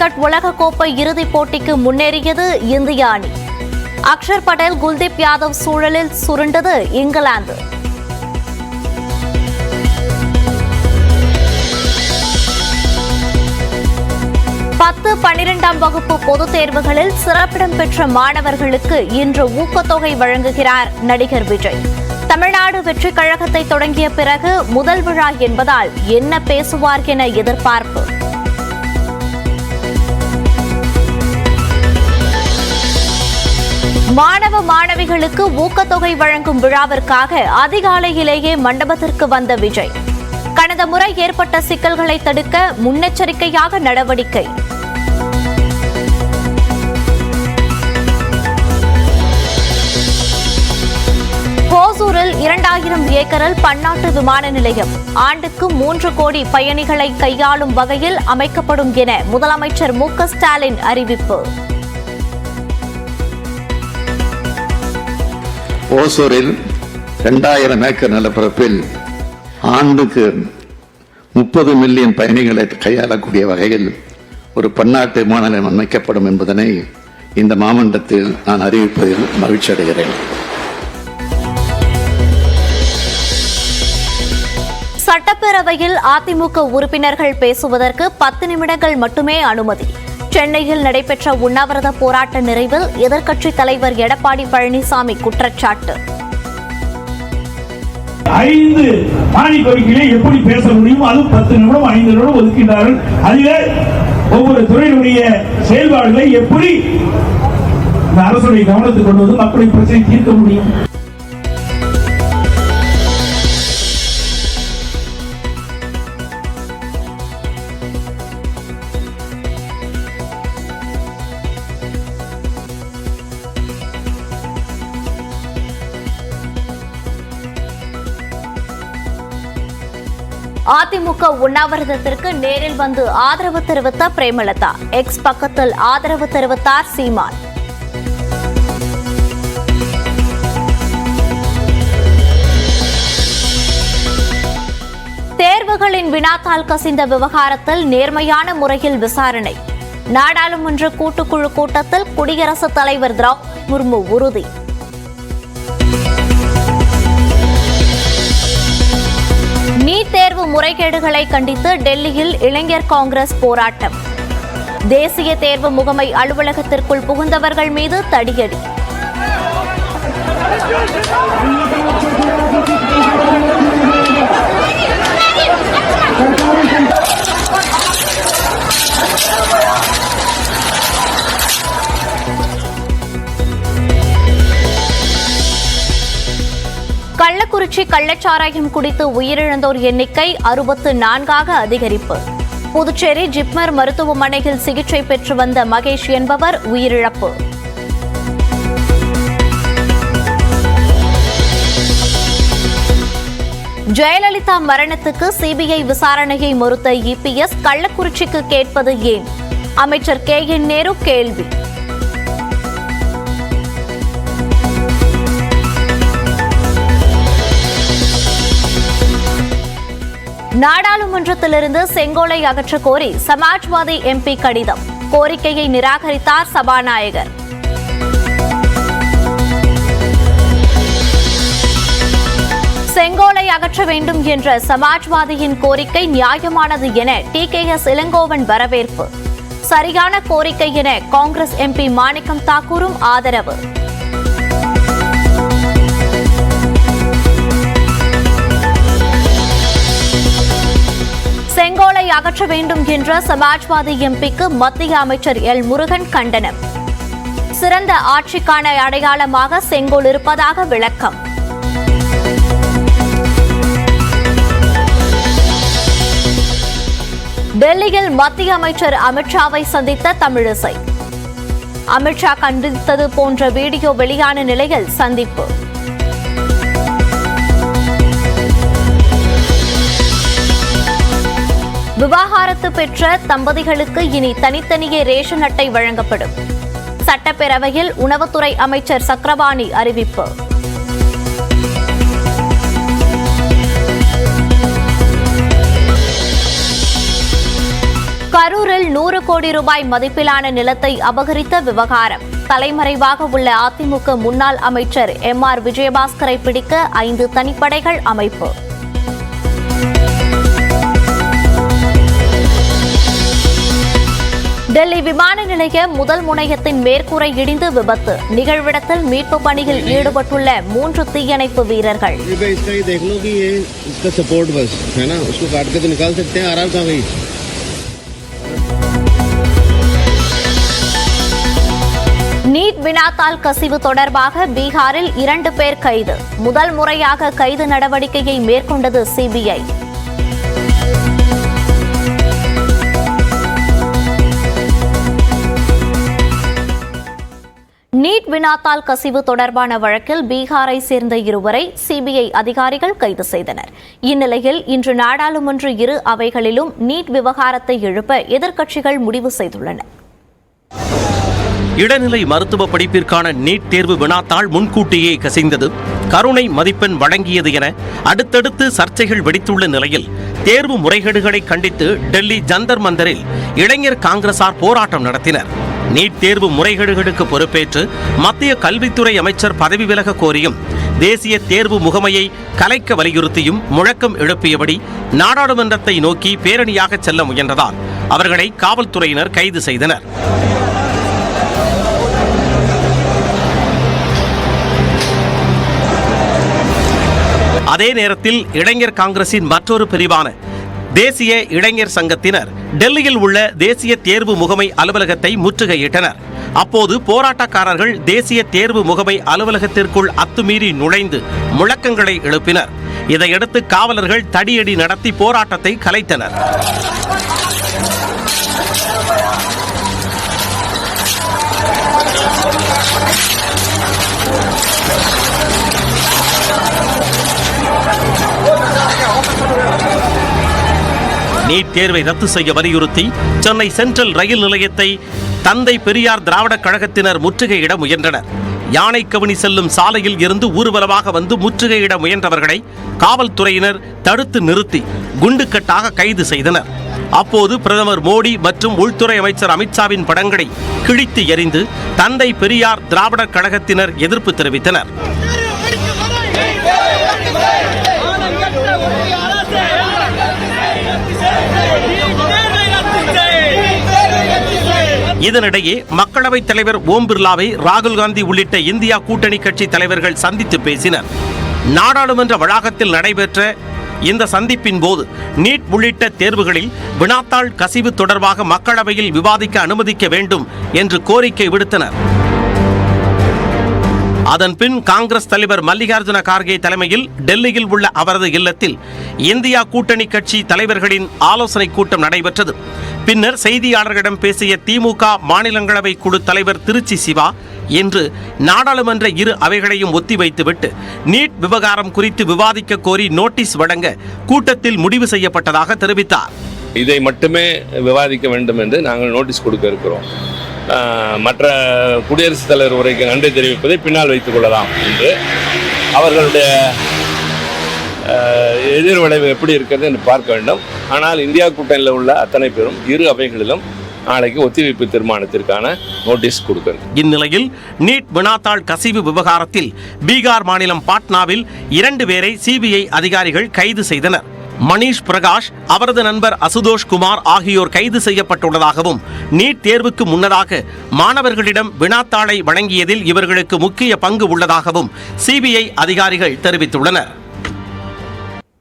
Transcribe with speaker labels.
Speaker 1: cricket உலகக்கோப்பை இறுதிப் போட்டிக்கு முன்னேறியது இந்திய அணி அக்ஷர் படேல் குல்தீப் யாதவ் சூழலில் சுருண்டது இங்கிலாந்து பத்து பனிரெண்டாம் வகுப்பு பொதுத் தேர்வுகளில் சிறப்பிடம் பெற்ற மாணவர்களுக்கு இன்று ஊக்கத்தொகை வழங்குகிறார் நடிகர் விஜய் தமிழ்நாடு வெற்றி கழகத்தை தொடங்கிய பிறகு முதல் விழா என்பதால் என்ன பேசுவார் என எதிர்பார்ப்பு மாணவிகளுக்கு ஊக்கத்தொகை வழங்கும் விழாவிற்காக அதிகாலையிலேயே மண்டபத்திற்கு வந்த விஜய் கடந்த முறை ஏற்பட்ட சிக்கல்களை தடுக்க முன்னெச்சரிக்கையாக நடவடிக்கை ஓசூரில் இரண்டாயிரம் ஏக்கரில் பன்னாட்டு விமான நிலையம் ஆண்டுக்கு மூன்று கோடி பயணிகளை கையாளும் வகையில் அமைக்கப்படும் என முதலமைச்சர் மு ஸ்டாலின் அறிவிப்பு
Speaker 2: ஓசூரில் ரெண்டாயிரம் ஏக்கர் நிலப்பரப்பில் ஆண்டுக்கு முப்பது மில்லியன் பயணிகளை கையாளக்கூடிய வகையில் ஒரு பன்னாட்டு விமான நிலையம் அமைக்கப்படும் என்பதனை இந்த மாமண்டத்தில் நான் அறிவிப்பதில் மகிழ்ச்சி அடைகிறேன்
Speaker 1: சட்டப்பேரவையில் அதிமுக உறுப்பினர்கள் பேசுவதற்கு பத்து நிமிடங்கள் மட்டுமே அனுமதி சென்னையில் நடைபெற்ற உண்ணாவிரத போராட்ட நிறைவில் எதிர்க்கட்சித் தலைவர் எடப்பாடி பழனிசாமி குற்றச்சாட்டு
Speaker 3: ஐந்து எப்படி பேச முடியும் அது பத்து நிமிடம் ஐந்து நிமிடம் ஒதுக்கின்றார்கள் அதில் ஒவ்வொரு துறையினுடைய செயல்பாடுகளை எப்படி இந்த அரசுடைய கவனத்துக்கு கொண்டு வந்து பிரச்சனை தீர்க்க முடியும்
Speaker 1: அதிமுக உண்ணாவிரதத்திற்கு நேரில் வந்து ஆதரவு தெரிவித்த பிரேமலதா எக்ஸ் பக்கத்தில் ஆதரவு தெரிவித்தார் சீமான் தேர்வுகளின் வினாத்தால் கசிந்த விவகாரத்தில் நேர்மையான முறையில் விசாரணை நாடாளுமன்ற கூட்டுக்குழு கூட்டத்தில் குடியரசுத் தலைவர் திரௌபதி முர்மு உறுதி நீட் தேர்வு முறைகேடுகளை கண்டித்து டெல்லியில் இளைஞர் காங்கிரஸ் போராட்டம் தேசிய தேர்வு முகமை அலுவலகத்திற்குள் புகுந்தவர்கள் மீது தடியடி கள்ளக்குறிச்சி கள்ளச்சாராயம் குடித்து உயிரிழந்தோர் எண்ணிக்கை அறுபத்து நான்காக அதிகரிப்பு புதுச்சேரி ஜிப்மர் மருத்துவமனையில் சிகிச்சை பெற்று வந்த மகேஷ் என்பவர் உயிரிழப்பு ஜெயலலிதா மரணத்துக்கு சிபிஐ விசாரணையை மறுத்த இபிஎஸ் கள்ளக்குறிச்சிக்கு கேட்பது ஏன் அமைச்சர் கே என் நேரு கேள்வி நாடாளுமன்றத்திலிருந்து செங்கோலை அகற்ற கோரி சமாஜ்வாதி எம்பி கடிதம் கோரிக்கையை நிராகரித்தார் சபாநாயகர் செங்கோலை அகற்ற வேண்டும் என்ற சமாஜ்வாதியின் கோரிக்கை நியாயமானது என டி கே எஸ் இளங்கோவன் வரவேற்பு சரியான கோரிக்கை என காங்கிரஸ் எம்பி மாணிக்கம் தாக்கூரும் ஆதரவு செங்கோலை அகற்ற வேண்டும் என்ற சமாஜ்வாதி எம்பிக்கு மத்திய அமைச்சர் எல் முருகன் கண்டனம் சிறந்த ஆட்சிக்கான அடையாளமாக செங்கோல் இருப்பதாக விளக்கம் டெல்லியில் மத்திய அமைச்சர் அமித்ஷாவை சந்தித்த தமிழிசை அமித்ஷா கண்டித்தது போன்ற வீடியோ வெளியான நிலையில் சந்திப்பு விவாகரத்து பெற்ற தம்பதிகளுக்கு இனி தனித்தனியே ரேஷன் அட்டை வழங்கப்படும் சட்டப்பேரவையில் உணவுத்துறை அமைச்சர் சக்கரபாணி அறிவிப்பு கரூரில் நூறு கோடி ரூபாய் மதிப்பிலான நிலத்தை அபகரித்த விவகாரம் தலைமறைவாக உள்ள அதிமுக முன்னாள் அமைச்சர் எம் ஆர் விஜயபாஸ்கரை பிடிக்க ஐந்து தனிப்படைகள் அமைப்பு டெல்லி விமான நிலைய முதல் முனையத்தின் மேற்கூரை இடிந்து விபத்து நிகழ்விடத்தில் மீட்பு பணியில் ஈடுபட்டுள்ள மூன்று தீயணைப்பு வீரர்கள் நீட் வினாத்தால் கசிவு தொடர்பாக பீகாரில் இரண்டு பேர் கைது முதல் முறையாக கைது நடவடிக்கையை மேற்கொண்டது சிபிஐ நீட் வினாத்தால் கசிவு தொடர்பான வழக்கில் பீகாரை சேர்ந்த இருவரை சிபிஐ அதிகாரிகள் கைது செய்தனர் இந்நிலையில் இன்று நாடாளுமன்ற இரு அவைகளிலும் நீட் விவகாரத்தை எழுப்ப எதிர்க்கட்சிகள் முடிவு செய்துள்ளன
Speaker 4: இடைநிலை மருத்துவ படிப்பிற்கான நீட் தேர்வு வினாத்தாள் முன்கூட்டியே கசிந்தது கருணை மதிப்பெண் வழங்கியது என அடுத்தடுத்து சர்ச்சைகள் வெடித்துள்ள நிலையில் தேர்வு முறைகேடுகளை கண்டித்து டெல்லி ஜந்தர் மந்தரில் இளைஞர் காங்கிரசார் போராட்டம் நடத்தினர் நீட் தேர்வு முறைகேடுகளுக்கு பொறுப்பேற்று மத்திய கல்வித்துறை அமைச்சர் பதவி விலக கோரியும் தேசிய தேர்வு முகமையை கலைக்க வலியுறுத்தியும் முழக்கம் எழுப்பியபடி நாடாளுமன்றத்தை நோக்கி பேரணியாக செல்ல முயன்றதால் அவர்களை காவல்துறையினர் கைது செய்தனர் அதே நேரத்தில் இளைஞர் காங்கிரசின் மற்றொரு பிரிவான தேசிய இளைஞர் சங்கத்தினர் டெல்லியில் உள்ள தேசிய தேர்வு முகமை அலுவலகத்தை முற்றுகையிட்டனர் அப்போது போராட்டக்காரர்கள் தேசிய தேர்வு முகமை அலுவலகத்திற்குள் அத்துமீறி நுழைந்து முழக்கங்களை எழுப்பினர் இதையடுத்து காவலர்கள் தடியடி நடத்தி போராட்டத்தை கலைத்தனர் நீட் தேர்வை ரத்து செய்ய வலியுறுத்தி சென்னை சென்ட்ரல் ரயில் நிலையத்தை தந்தை பெரியார் திராவிட கழகத்தினர் முற்றுகையிட முயன்றனர் யானை கவனி செல்லும் சாலையில் இருந்து ஊர்வலமாக வந்து முற்றுகையிட முயன்றவர்களை காவல்துறையினர் தடுத்து நிறுத்தி குண்டுக்கட்டாக கைது செய்தனர் அப்போது பிரதமர் மோடி மற்றும் உள்துறை அமைச்சர் அமித்ஷாவின் படங்களை கிழித்து எறிந்து தந்தை பெரியார் திராவிடர் கழகத்தினர் எதிர்ப்பு தெரிவித்தனர் இதனிடையே மக்களவைத் தலைவர் ஓம் பிர்லாவை ராகுல் காந்தி உள்ளிட்ட இந்தியா கூட்டணி கட்சி தலைவர்கள் சந்தித்து பேசினர் நாடாளுமன்ற வளாகத்தில் நடைபெற்ற இந்த சந்திப்பின் போது நீட் உள்ளிட்ட தேர்வுகளில் வினாத்தாள் கசிவு தொடர்பாக மக்களவையில் விவாதிக்க அனுமதிக்க வேண்டும் என்று கோரிக்கை விடுத்தனர் அதன்பின் காங்கிரஸ் தலைவர் மல்லிகார்ஜுன கார்கே தலைமையில் டெல்லியில் உள்ள அவரது இல்லத்தில் இந்தியா கூட்டணி கட்சி தலைவர்களின் ஆலோசனைக் கூட்டம் நடைபெற்றது பின்னர் செய்தியாளர்களிடம் பேசிய திமுக மாநிலங்களவை குழு தலைவர் திருச்சி சிவா இன்று நாடாளுமன்ற இரு அவைகளையும் ஒத்திவைத்துவிட்டு நீட் விவகாரம் குறித்து விவாதிக்க கோரி நோட்டீஸ் வழங்க கூட்டத்தில் முடிவு செய்யப்பட்டதாக தெரிவித்தார்
Speaker 5: இதை மட்டுமே விவாதிக்க வேண்டும் என்று நாங்கள் நோட்டீஸ் கொடுக்க இருக்கிறோம் மற்ற குடியரசுத் தலைவர் உரைக்கு நன்றி தெரிவிப்பதை பின்னால் வைத்துக் கொள்ளலாம் என்று அவர்களுடைய எதிர்வளைவு எப்படி இருக்கிறது என்று பார்க்க வேண்டும் ஆனால் இந்தியா கூட்டணியில் உள்ள அத்தனை பேரும் இரு அவைகளிலும் நாளைக்கு ஒத்திவைப்பு தீர்மானத்திற்கான நோட்டீஸ் கொடுக்க
Speaker 4: இந்நிலையில் நீட் வினாத்தாள் கசிவு விவகாரத்தில் பீகார் மாநிலம் பாட்னாவில் இரண்டு பேரை சிபிஐ அதிகாரிகள் கைது செய்தனர் மணீஷ் பிரகாஷ் அவரது நண்பர் அசுதோஷ் குமார் ஆகியோர் கைது செய்யப்பட்டுள்ளதாகவும் நீட் தேர்வுக்கு முன்னதாக மாணவர்களிடம் வினாத்தாளை வழங்கியதில் இவர்களுக்கு முக்கிய பங்கு உள்ளதாகவும் சிபிஐ அதிகாரிகள் தெரிவித்துள்ளனர்